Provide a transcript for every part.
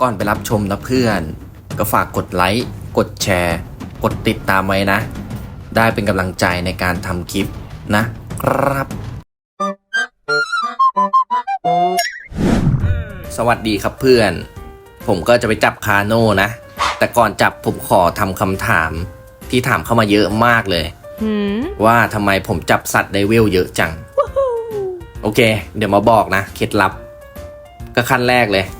ก่อนไปรับชมนะเพื่อน ก็ฝากกดไลค์ กดแชร์ กดติดตามไว้นะ ได้เป็นกำลังใจในการทำคลิปนะครับ สวัสดีครับเพื่อน ผมก็จะไปจับคาโน่นะ แต่ก่อนจับผมขอทำคำถามที่ถามเข้ามาเยอะมากเลยหืมว่าทำไมผมจับสัตว์ได้เวลเยอะจัง โอเค เดี๋ยวมาบอกนะ เคล็ดลับ ก็ขั้นแรกเลยเ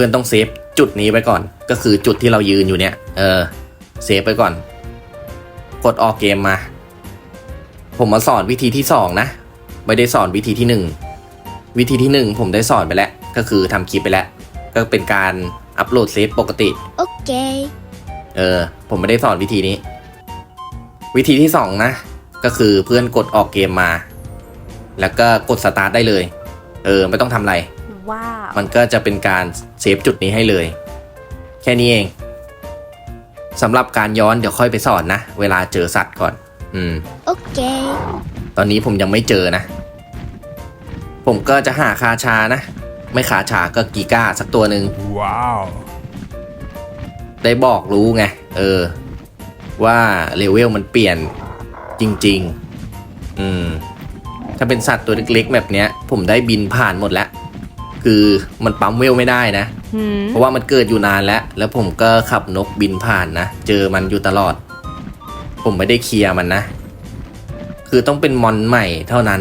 พื่อนต้องเซฟจุดนี้ไปก่อน ก็คือจุดที่เรายืนอยู่เนี่ย เออเซฟไปก่อน กดออกเกมมา ผมมาสอนวิธีที่สองนะ ไม่ได้สอนวิธีที่หนึ่งวิธีที่หนึ่งผมได้สอนไปแล้ว ก็คือทำคลิปไปแล้ว ก็เป็นการอัปโหลดเซฟปกติ Okay. เออ ผมไม่ได้สอนวิธีนี้ วิธีที่สองนะ ก็คือเพื่อนกดออกเกมมา แล้วก็กดสตาร์ทได้เลย เออ ไม่ต้องทำอะไรว้าว มันก็จะเป็นการเซฟจุดนี้ให้เลย แค่นี้เองสำหรับการย้อนเดี๋ยวค่อยไปสอนนะ เวลาเจอสัตว์ก่อน อืม Okay. ตอนนี้ผมยังไม่เจอนะ ผมก็จะหาคาชานะ ไม่คาชาก็กีก้าสักตัวหนึ่ง Wow. ได้บอกรู้ไง เออ ว่าเลเวลมันเปลี่ยนจริง ๆ อืม ถ้าเป็นสัตว์ตัวเล็กๆแบบเนี้ย ผมได้บินผ่านหมดแล้ว คือมันปั๊มเวลไม่ได้นะหืมเพราะว่ามันเกิดอยู่นานแล้ว แล้วผมก็ขับนกบินผ่านนะ เจอมันอยู่ตลอด ผมไม่ได้เคลียร์มันนะ คือต้องเป็นมอนใหม่เท่านั้น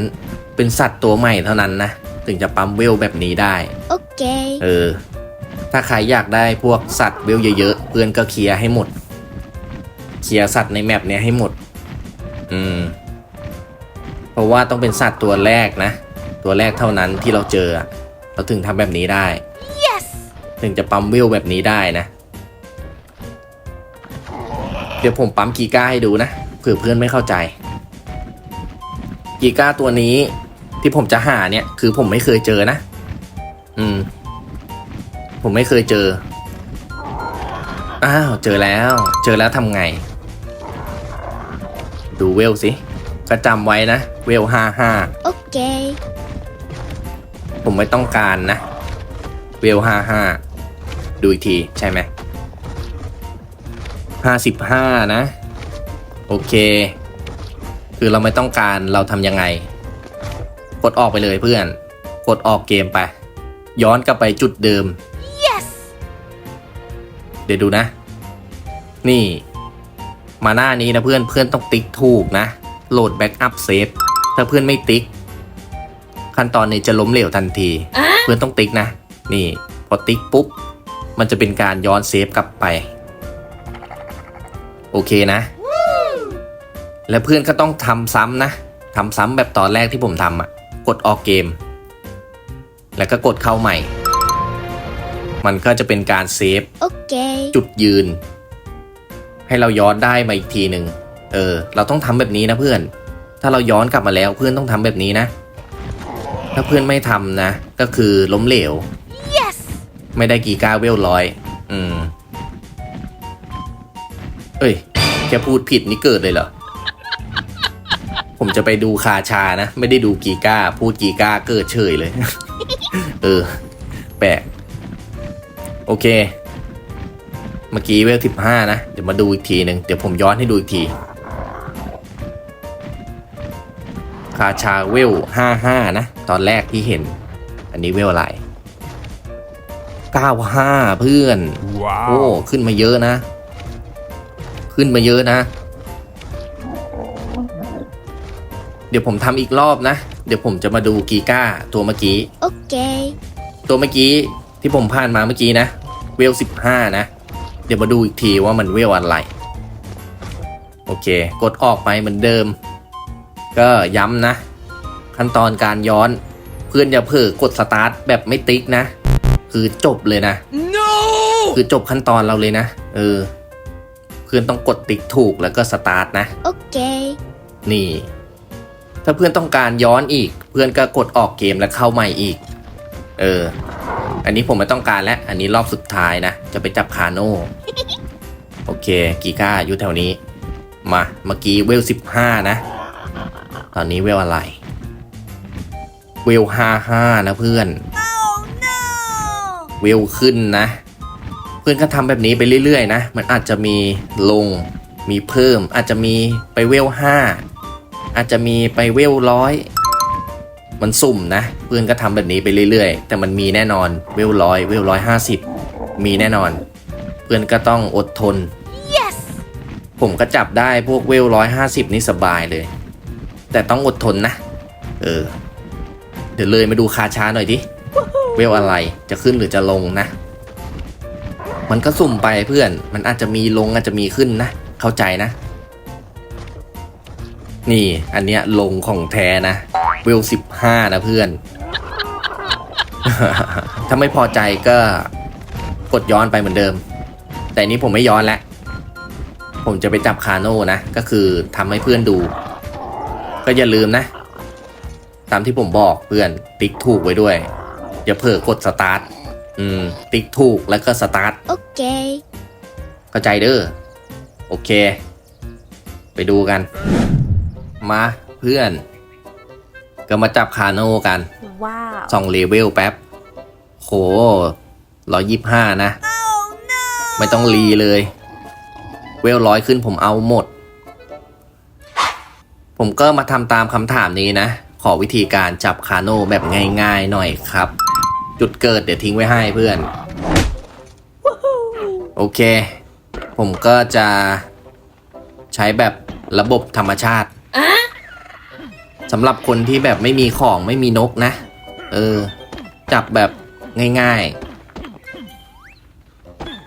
เป็นสัตว์ตัวใหม่เท่านั้นนะ ถึงจะปั๊มเวลแบบนี้ได้ Okay. เออ ถ้าใครอยากได้พวกสัตว์เวลเยอะๆ เพื่อนก็เคลียร์ให้หมด เคลียร์สัตว์ในแมปเนี้ยให้หมด อืม เพราะว่าต้องเป็นสัตว์ตัวแรกนะ ตัวแรกเท่านั้นที่เราเจออะ เราถึงทำแบบนี้ได้ Yes. ถึงจะปั๊มวิวแบบนี้ได้นะ เดี๋ยวผมปั๊มกีก้าให้ดูนะเผื่อเพื่อนไม่เข้าใจ กีก้าตัวนี้ที่ผมจะหาเนี่ย คือผมไม่เคยเจอนะ อืม ผมไม่เคยเจอ อ้าว เจอแล้ว เจอแล้วทำไง ดูเวลสิ ก็จำไว้นะ เวลห้าห้า Okay. ผมไม่ต้องการนะ เวลห้าห้าดูอีกทีใช่ไหมห้าสิบห้านะ โอเค คือเราไม่ต้องการเราทำยังไง กดออกไปเลยเพื่อน กดออกเกมไป ย้อนกลับไปจุดเดิม Yes. เดี๋ยวดูนะ นี่ มาหน้านี้นะเพื่อนเพื่อนต้องติ๊กถูกนะ โหลดแบ็กอัพเซฟถ้าเพื่อนไม่ติ๊ก ขั้นตอนนี้จะล้มเหลวทันที เพื่อนต้องติ๊กนะ นี่ พอติ๊กปุ๊บ มันจะเป็นการย้อนเซฟกลับไป โอเคนะ และเพื่อนก็ต้องทำซ้ำนะทำซ้ำแบบตอนแรกที่ผมทำอะ่ะ กดออกเกม แล้วก็กดเข้าใหม่ มันก็จะเป็นการเซฟ Okay. จุดยืน ให้เราย้อนได้มาอีกทีหนึ่ง เออ เราต้องทำแบบนี้นะเพื่อน ถ้าเราย้อนกลับมาแล้วเพื่อนต้องทำแบบนี้นะ ถ้าเพื่อนไม่ทำนะ ก็คือล้มเหลว Yes. ไม่ได้กีก้าเวลร้อย อืม เอ้ย แค่พูดผิดนี่เกิดเลยเหรอ ผมจะไปดูคาชานะ ไม่ได้ดูกีก้า พูดกีก้าเกิดเฉยเลย เออ แปลก โอเค เมื่อกี้เวลสิบห้านะ เดี๋ยวมาดูอีกทีหนึ่ง เดี๋ยวผมย้อนให้ดูอีกที คาชาเวลห้าห้านะ ตอนแรกที่เห็น อันนี้เวลอะไร95 เพื่อนโอ้ Wow. ขึ้นมาเยอะนะ ขึ้นมาเยอะนะ เดี๋ยวผมทำอีกรอบนะ เดี๋ยวผมจะมาดูกีก้าตัวเมื่อกี้ Okay. ตัวเมื่อกี้ที่ผมผ่านมาเมื่อกี้นะ เวล 15 นะ เดี๋ยวมาดูอีกทีว่ามันเวลอะไร โอเค กดออกไปเหมือนเดิม ก็ย้ำนะ ขั้นตอนการย้อนเพื่อนอย่าเผลอกดสตาร์ทแบบไม่ติ๊กนะ คือจบเลยนะ No. คือจบขั้นตอนเราเลยนะ เออ เพื่อนต้องกดติ๊กถูกแล้วก็สตาร์ทนะ Okay. นี่ ถ้าเพื่อนต้องการย้อนอีก เพื่อนก็กดออกเกมแล้วเข้าใหม่อีก เออ อันนี้ผมไม่ต้องการแล้ว อันนี้รอบสุดท้ายนะ จะไปจับคาโน่โอเค กีก้าอยู่แถวนี้ มา เมื่อกี้เวลสิบห้านะ ตอนนี้เวลอะไร เวลห้าห้านะเพื่อน Oh no. เวลขึ้นนะ เพื่อนก็ทำแบบนี้ไปเรื่อยๆนะ มันอาจจะมีลง มีเพิ่ม อาจจะมีไปเวลห้า อาจจะมีไปเวลร้อยมันสุ่มนะ เพื่อนก็ทำแบบนี้ไปเรื่อยๆ แต่มันมีแน่นอนเวลร้อยเวลร้อยห้าสิบมีแน่นอน เพื่อนก็ต้องอดทน Yes! ผมก็จับได้พวกเวลร้อยห้าสิบนี่สบายเลย แต่ต้องอดทนนะ เออ เดี๋ยวเลยมาดูคาช้าหน่อยดิ เวลอะไรจะขึ้นหรือจะลงนะ มันก็สุ่มไปเพื่อน มันอาจจะมีลงอาจจะมีขึ้นนะ เข้าใจนะ นี่อันเนี้ยลงของแท้นะ เวลสิบห้านะเพื่อน ถ้าไม่พอใจก็กดย้อนไปเหมือนเดิม แต่นนี้ผมไม่ย้อนแล้ว ผมจะไปจับคาโน่นะ ก็คือทำให้เพื่อนดู ก็อย่าลืมนะ ตามที่ผมบอกเพื่อนติ๊กถูกไว้ด้วย อย่าเผลอกดสตาร์ทอืม ติ๊กถูกแล้วก็สตาร์ท Okay. เข้าใจเด้อโอเค ไปดูกัน มาเพื่อน ก็มาจับคาโน่กัน Wow. สองเลเวลแป๊บ โหร้อยยี่ห้านะไม่ต้องรีเลย เวลร้อยขึ้นผมเอาหมด ผมก็มาทำตามคำถามนี้นะ ขอวิธีการจับคาโน่แบบง่ายๆหน่อยครับ จุดเกิดเดี๋ยวทิ้งไว้ให้เพื่อน โอเค ผมก็จะใช้แบบระบบธรรมชาติสำหรับคนที่แบบไม่มีของไม่มีนกนะ เออ จับแบบง่าย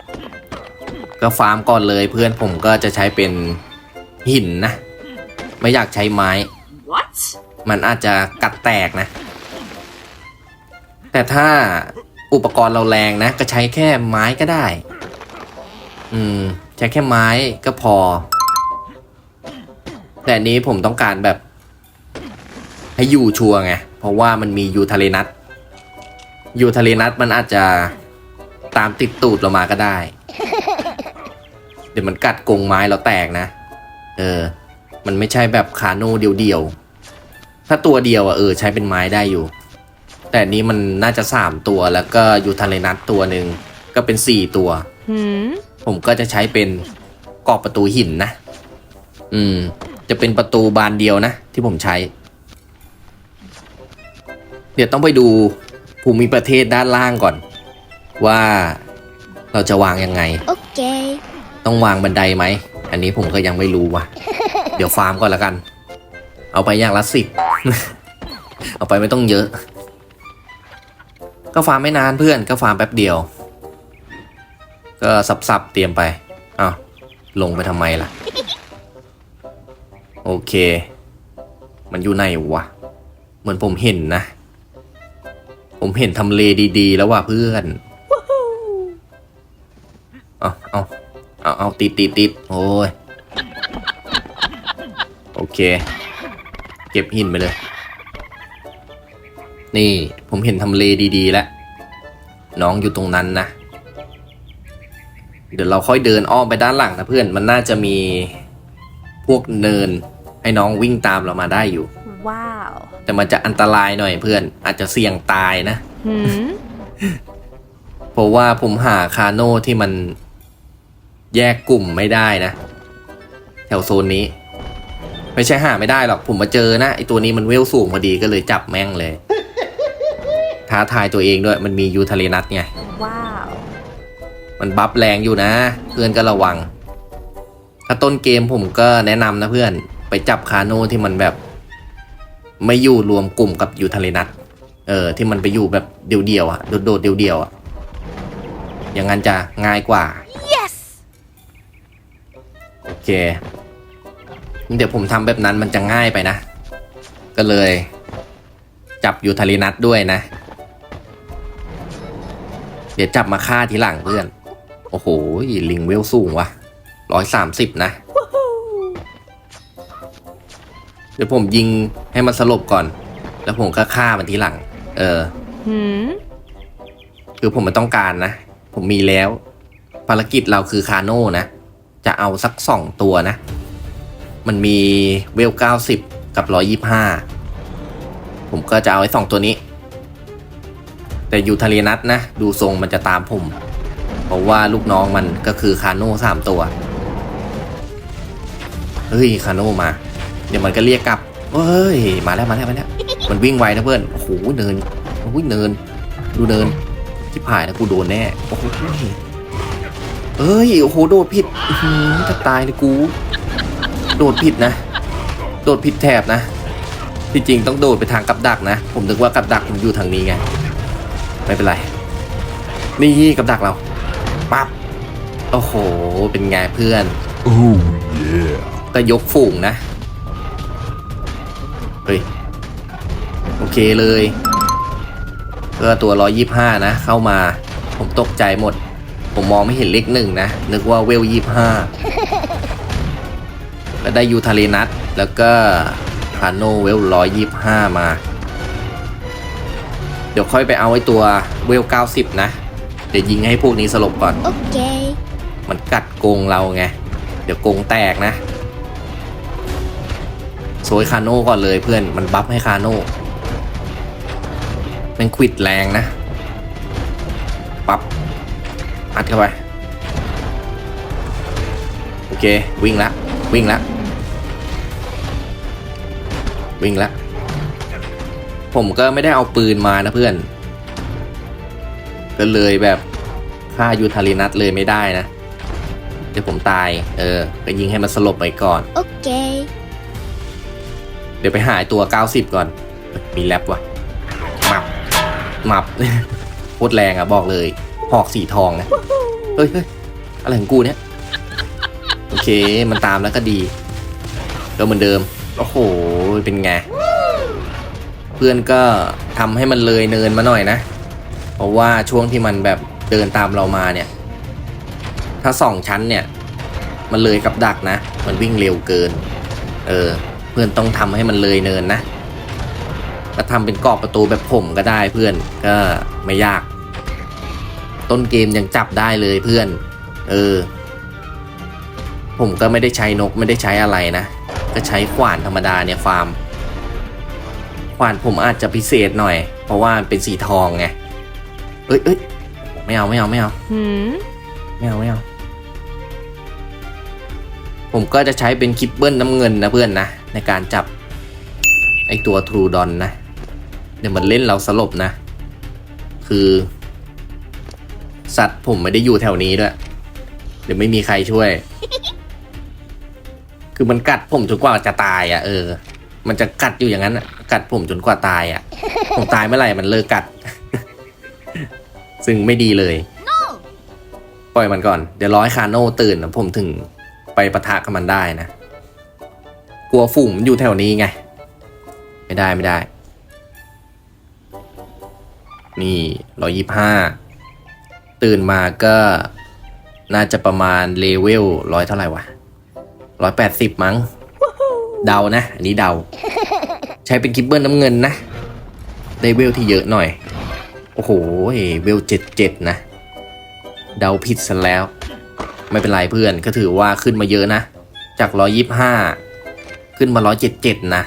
ๆ ก็ฟาร์มก่อนเลยเพื่อนผมก็จะใช้เป็นหินนะ ไม่อยากใช้ไม้ What? มันอาจจะกัดแตกนะ แต่ถ้าอุปกรณ์เราแรงนะ ก็ใช้แค่ไม้ก็ได้ อืม ใช้แค่ไม้ก็พอ แต่อันนี้ผมต้องการแบบ ให้อยู่ชัวร์ไง เพราะว่ามันมียูทะเลนัทยูทะเลนัทมันอาจจะตามติดตูดเรามาก็ได้ เดี๋ยวมันกัดกรงไม้เราแตกนะ เออ มันไม่ใช่แบบคาโน่เดียวๆ ถ้าตัวเดียวอะเออใช้เป็นไม้ได้อยู่ แต่อันนี้มันน่าจะสามตัวแล้วก็ยูทะเลนัทตัวหนึ่งก็เป็นสี่ตัว Hmm? ผมก็จะใช้เป็นกรอบประตูหินนะ อืม จะเป็นประตูบานเดียวนะ ที่ผมใช้ เดี๋ยวต้องไปดูภูมิประเทศด้านล่างก่อน ว่าเราจะวางยังไง Okay. ต้องวางบันไดไหม อันนี้ผมก็ยังไม่รู้ว่ะเดี๋ยวฟาร์มก่อนละกัน เอาไปอย่างละสิบเอาไปไม่ต้องเยอะ ก็ฟาร์มไม่นานเพื่อนก็ฟาร์มแป๊บเดียว ก็สับๆเตรียมไปอ้าวลงไปทำไมล่ะ โอเค มันอยู่ไหนวะเหมือนผมเห็นนะ ผมเห็นทำเลดีๆ แล้วว่ะเพื่อนเอาเอาเอาเอาติดติดติดโอ้ยโอ เคเก็บหินไปเลย นี่ผมเห็นทำเลดีๆแล้ว น้องอยู่ตรงนั้นนะ เดี๋ยวเราค่อยเดินอ้อมไปด้านหลังนะเพื่อน มันน่าจะมีพวกเนินให้น้องวิ่งตามเรามาได้อยู่ Wow. แต่มันจะอันตรายหน่อยเพื่อน อาจจะเสี่ยงตายนะ Hmm? เพราะว่าผมหาคาโน่ที่มันแยกกลุ่มไม่ได้นะ แถวโซนนี้ ไม่ใช่หาไม่ได้หรอก ผมมาเจอนะไอตัวนี้มันเวลสูงพอดีก็เลยจับแม่งเลย ท้าทายตัวเองด้วย มันมียูทะเลนัทไง Wow. มันบัฟแรงอยู่นะ เพื่อนก็ระวัง ถ้าต้นเกมผมก็แนะนำนะเพื่อน ไปจับคาโน่ที่มันแบบ ไม่อยู่รวมกลุ่มกับยูทะเลนัทเออ ที่มันไปอยู่แบบเดียวๆอะ โดดๆเดียวๆอะ อย่างนั้นจะง่ายกว่า Yes! โอเค เดี๋ยวผมทำแบบนั้นมันจะง่ายไปนะ ก็เลย จับยูทารินัทด้วยนะ เดี๋ยวจับมาฆ่าทีหลังเพื่อน โอ้โห ลิงเวลสูงวะร้อยสามสิบนะ เดี๋ยวผมยิงให้มันสลบก่อน แล้วผมก็ฆ่ามันทีหลัง เออ Hmm? คือผมไม่ต้องการนะ ผมมีแล้ว ภารกิจเราคือคาโน่นะ จะเอาสักสองตัวนะ มันมีเวลเก้าสิบกับร้อยี่ห้าผมก็จะเอาไอ้สองตัวนี้ แต่อยู่ทะเลนัดนะ ดูทรงมันจะตามผม เพราะว่าลูกน้องมันก็คือคาโน่สามตัว เฮ้ย คาโน่มา เดี๋ยวมันก็เรียกกลับเฮ้ย มาแล้วมาแล้วมาแล้ว มันวิ่งไวนะเพื่อน โอ้โห เนินโอ้โหเนิน ดูเนินชิบหายแล้วกูโดนแน่ โอ้โหเอ้ย โอ้โห โดดผิดจะตายเลยกู โดดผิดนะ โดดผิดแถบนะที่จริงต้องโดดไปทางกับดักนะ ผมนึกว่ากับดักมันอยู่ทางนี้ไง ไม่เป็นไร นี่กับดักเราปั๊บโอ้โห เป็นไงเพื่อน Oh yeah. ก็ยกฝูงนะเฮ้ยโอเคเลยก็ตัวร้อยยี่ห้านะ เข้ามา ผมตกใจหมด ผมมองไม่เห็นเลขหนึ่งนะ นึกว่าเวลยี่ห้าก็ ได้ยูทาเลนัทแล้วก็พาโนเวลร้อยยี่ห้ามา เดี๋ยวค่อยไปเอาไอ้ตัวเวลเก้าสิบนะ เดี๋ยวยิงให้พวกนี้สลบก่อน Okay. มันกัดโกงเราไง เดี๋ยวโกงแตกนะโซยคาโน่ก่อนเลยเพื่อนมันบัฟให้คาโน่มันควิดแรงนะ ปับ๊บอัดเข้าไป โอเค วิ่งละ วิ่งละวิ่งละผมก็ไม่ได้เอาปืนมานะเพื่อน ก็เลยแบบฆ่ายูทารินัทเลยไม่ได้นะ เดี๋ยวผมตาย เออก็ยิงให้มันสลบไปก่อน Okay. เดี๋ยวไปหาไอ้ตัว 90 ก่อน มีแรปวะมับมับโคตรแรงอะบอกเลย หอกสีทองนะ เฮ้ยเฮ้ยอะไรของกูเนี่ย โอเคมันตามแล้วก็ดีก็เหมือนเดิม โอ้โห เป็นไง เพื่อนก็ทำให้มันเลยเนินมาหน่อยนะ เพราะว่าช่วงที่มันแบบเดินตามเรามาเนี่ย ถ้าสองชั้นเนี่ย มันเลยกับดักนะ มันวิ่งเร็วเกิน เออ เพื่อนต้องทำให้มันเลยเนินนะก็ทำเป็นกรอบประตูแบบผมก็ได้เพื่อนก็ไม่ยาก ต้นเกมยังจับได้เลยเพื่อน เออ ผมก็ไม่ได้ใช้นกไม่ได้ใช้อะไรนะ ก็ใช้ขวานธรรมดาเนี่ยฟาร์ม ขวานผมอาจจะพิเศษหน่อย เพราะว่ามันเป็นสีทองไงเอ้ยเอ้ยไม่เอาไม่เอาไม่เอา Hmm. ไม่เอาไม่เอาผมก็จะใช้เป็นคิปเบิลน้ำเงินนะเพื่อนนะ ในการจับ ไอตัวทรูดอนนะ เดี๋ยวมันเล่นเราสลบนะ คือ สัตว์ผมไม่ได้อยู่แถวนี้ด้วย เดี๋ยวไม่มีใครช่วย คือมันกัดผมจนกว่าจะตายอะ่ะเออ มันจะกัดอยู่อย่างนั้นอะกัดผมจนกว่าตายอะ่ะ ผมตายเมื่อไหร่มันเลิกกัด ซึ่งไม่ดีเลย ปล่อยมันก่อน เดี๋ยวรอให้คาโน่ตื่นนะผมถึงไปปะทะกับมันได้นะ กลัวฝูงมันอยู่แถวนี้ไง ไม่ได้ไม่ได้ นี่ร้อยยี่ห้า ตื่นมาก็น่าจะประมาณเลเวลร้อยเท่าไหร่วะ ร้อยแปดสิบมั้ง เดานะ อันนี้เดา ใช้เป็นกิบเบิลน้ำเงินนะ ได้เวลที่เยอะหน่อย โอ้โห เวลเจ็ดเจ็ดนะ เดาผิดซะแล้ว ไม่เป็นไรเพื่อนก็ถือว่าขึ้นมาเยอะนะ จากร้อยยี่ห้าขึ้นมาร้อยเจ็ดเจ็ดนะ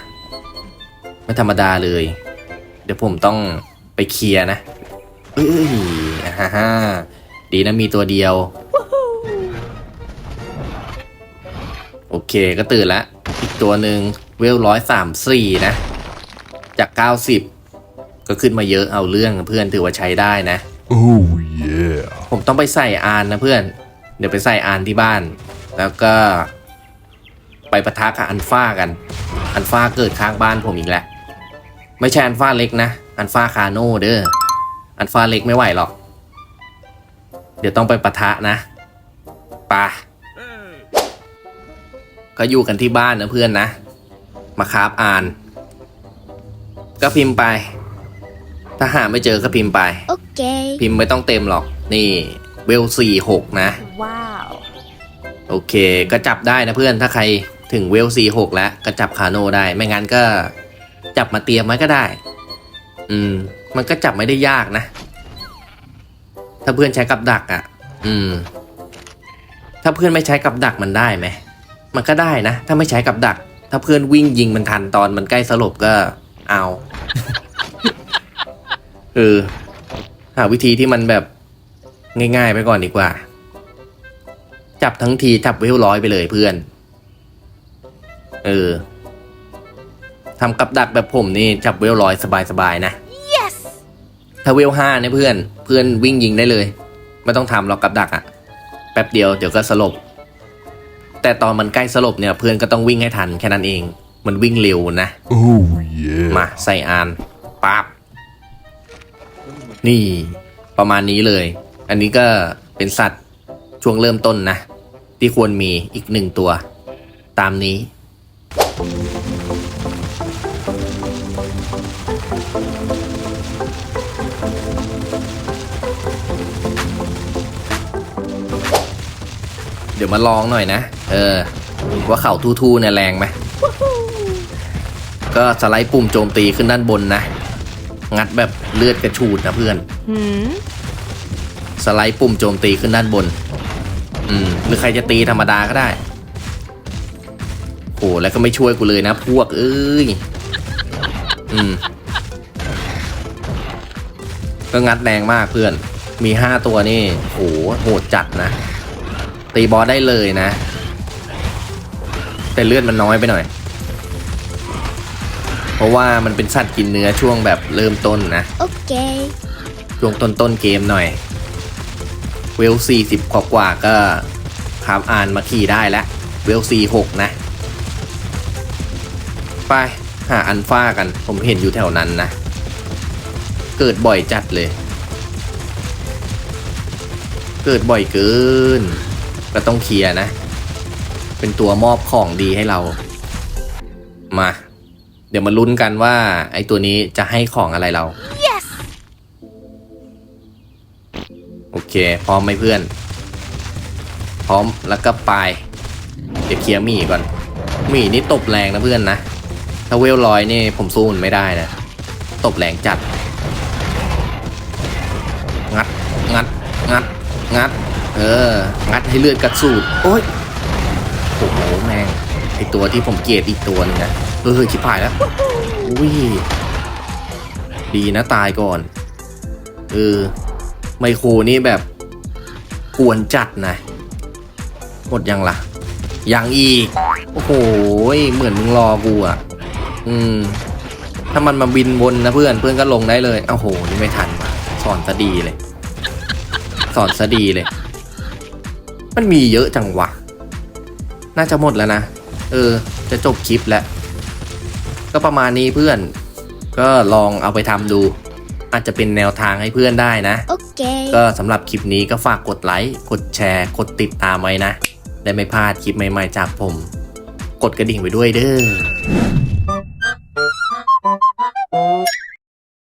ไม่ธรรมดาเลย เดี๋ยวผมต้องไปเคลียร์นะเอ้ยอ่าฮ่าดีนะมีตัวเดียว โอเคก็ตื่นละอีกตัวหนึ่งเวลร้อยสามสี่นะ จากเก้าสิบก็ขึ้นมาเยอะเอาเรื่องเพื่อนถือว่าใช้ได้นะ Oh yeah. ผมต้องไปใส่อานนะเพื่อน เดี๋ยวไปใส่อานที่บ้าน แล้วก็ ไปปะทะกับอันฟ้ากัน อันฟ้าเกิดข้างบ้านผมอีกแล้วไม่ใช่อันฟ้าเล็กนะ อันฟ้าคาโน่เด้อ อันฟ้าเล็กไม่ไหวหรอก เดี๋ยวต้องไปปะทะนะปะ ก็อยู่กันที่บ้านนะเพื่อนนะ มาคาบอาน ก็พิมพ์ไป ถ้าหาไม่เจอก็พิมพ์ไป Okay. พิมพ์ไม่ต้องเต็มหรอก นี่เวลสี่หกนะ Wow. โอเค ก็จับได้นะเพื่อน ถ้าใครถึงเวลสี่หกแล้วก็จับคาโนได้ ไม่งั้นก็จับมาเตรียมไว้ก็ได้ อืม มันก็จับไม่ได้ยากนะ ถ้าเพื่อนใช้กับดักอะ่ะ อืม ถ้าเพื่อนไม่ใช้กับดักมันได้ไหม มันก็ได้นะ ถ้าไม่ใช้กับดัก ถ้าเพื่อนวิ่งยิงมันทันตอนมันใกล้สลบก็เอาเออหาวิธีที่มันแบบง่ายๆไปก่อนดีกว่า จับทั้งทีจับเวลร้อยไปเลยเพื่อน เออทำกับดักแบบผมนี่จับเวลร้อยสบายๆนะ Yes. ถ้าเวลห้าเนี่ยเพื่อน เพื่อนวิ่งยิงได้เลย ไม่ต้องทำหรอกกับดักอะแป๊บเดียวเดี๋ยวก็สลบ แต่ตอนมันใกล้สลบเนี่ยเพื่อนก็ต้องวิ่งให้ทันแค่นั้นเอง มันวิ่งเร็วนะ Oh yeah. มาใส่อานปั๊บนี่ประมาณนี้เลย อันนี้ก็เป็นสัตว์ช่วงเริ่มต้นนะ ที่ควรมีอีกหนึ่งตัว ตามนี้ เดี๋ยวมาลองหน่อยนะ เออ ว่าเข่าทู่ๆเนี่ยแรงไหมก็สไลด์ปุ่มโจมตีขึ้นด้านบนนะ งัดแบบเลือดกระฉูดนะเพื่อน Hmm. สไลด์ปุ่มโจมตีขึ้นด้านบน อืม หรือใครจะตีธรรมดาก็ได้ โอ้แล้วก็ไม่ช่วยกูเลยนะ พวก เอ้ย อืม ก็งัดแรงมากเพื่อน มีห้าตัวนี่โหโหดจัดนะ ตีบอสได้เลยนะ แต่เลือดมันน้อยไปหน่อย เพราะว่ามันเป็นสัตว์กินเนื้อช่วงแบบเริ่มต้นนะ Okay. ช่วงต้นต้นๆเกมหน่อย เวลสี่สิบกว่ากว่าๆก็ขามอ่านมาขี่ได้แล้ว เวลสี่หกนะ ไปหาอันฟ้ากัน ผมเห็นอยู่แถวนั้นนะ เกิดบ่อยจัดเลย เกิดบ่อยเกิน ก็ต้องเคลียร์นะ เป็นตัวมอบของดีให้เรา มา เดี๋ยวมาลุ้นกันว่า ไอตัวนี้จะให้ของอะไรเรา Yes. โอเค พร้อมไหมเพื่อน พร้อมแล้วก็ไป เดี๋ยวเคลียร์หมี่ก่อนหมี่นี่ตบแรงนะเพื่อนนะ ถ้าเวลลอยนี่ผมสู้มันไม่ได้นะ ตบแรงจัด งัด งัด งัด งัด เออ งัดให้เลือดกระสูดโอ้ยโอ้โหแม่ง ไอตัวที่ผมเกลียดอีกตัวหนึงนะเออชิบหายแล้วอุ้ยดีนะตายก่อนเออไมโครนี่แบบกวนจัดนะหมดยังล่ะ ยังอีก โอ้โหเหมือนมึงรอกูอะ อืม ถ้ามันมาบินวนนะเพื่อนเพื่อนก็ลงได้เลยโอ้โห นี่ไม่ทันว่ะสอนซะดีเลย สอนซะดีเลย มันมีเยอะจังวะ น่าจะหมดแล้วนะ เออ จะจบคลิปแล้ว ก็ประมาณนี้เพื่อน ก็ลองเอาไปทำดู อาจจะเป็นแนวทางให้เพื่อนได้นะ okay. ก็สำหรับคลิปนี้ก็ฝากกดไลค์กดแชร์ กดติดตามไว้นะ ได้ไม่พลาดคลิปใหม่ๆจากผม กดกระดิ่งไปด้วยเด้อ